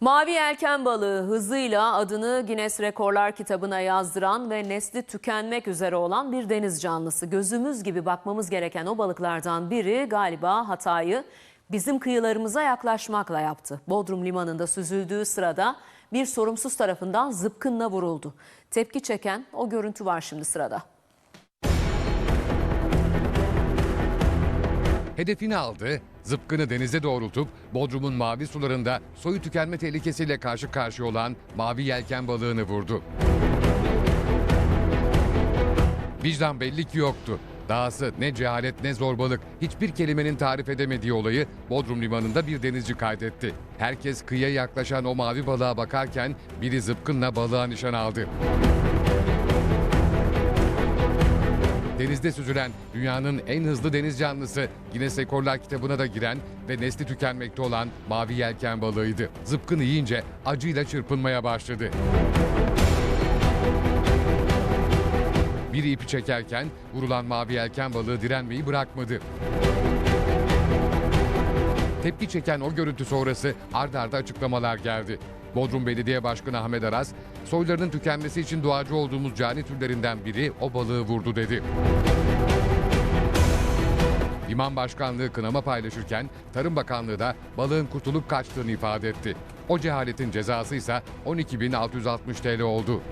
Mavi yelken balığı hızıyla adını Guinness Rekorlar kitabına yazdıran ve nesli tükenmek üzere olan bir deniz canlısı. Gözümüz gibi bakmamız gereken o balıklardan biri galiba hatayı bizim kıyılarımıza yaklaşmakla yaptı. Bodrum limanında süzüldüğü sırada bir sorumsuz tarafından zıpkınla vuruldu. Tepki çeken o görüntü var şimdi sırada. Hedefini aldı, zıpkını denize doğrultup Bodrum'un mavi sularında soyu tükenme tehlikesiyle karşı karşıya olan mavi yelken balığını vurdu. Vicdan belli ki yoktu. Dahası ne cehalet ne zorbalık hiçbir kelimenin tarif edemediği olayı Bodrum limanında bir denizci kaydetti. Herkes kıyıya yaklaşan o mavi balığa bakarken biri zıpkınla balığa nişan aldı. Denizde süzülen dünyanın en hızlı deniz canlısı Guinness Rekorlar kitabına da giren ve nesli tükenmekte olan mavi yelken balığıydı. Zıpkını yiyince acıyla çırpınmaya başladı. Biri ipi çekerken vurulan mavi yelken balığı direnmeyi bırakmadı. Tepki çeken o görüntü sonrası ard arda açıklamalar geldi. Bodrum Belediye Başkanı Ahmet Aras, soylarının tükenmesi için duacı olduğumuz cani türlerinden biri o balığı vurdu dedi. Liman Başkanlığı kınama paylaşırken Tarım Bakanlığı da balığın kurtulup kaçtığını ifade etti. O cehaletin cezası ise 12.660 TL oldu.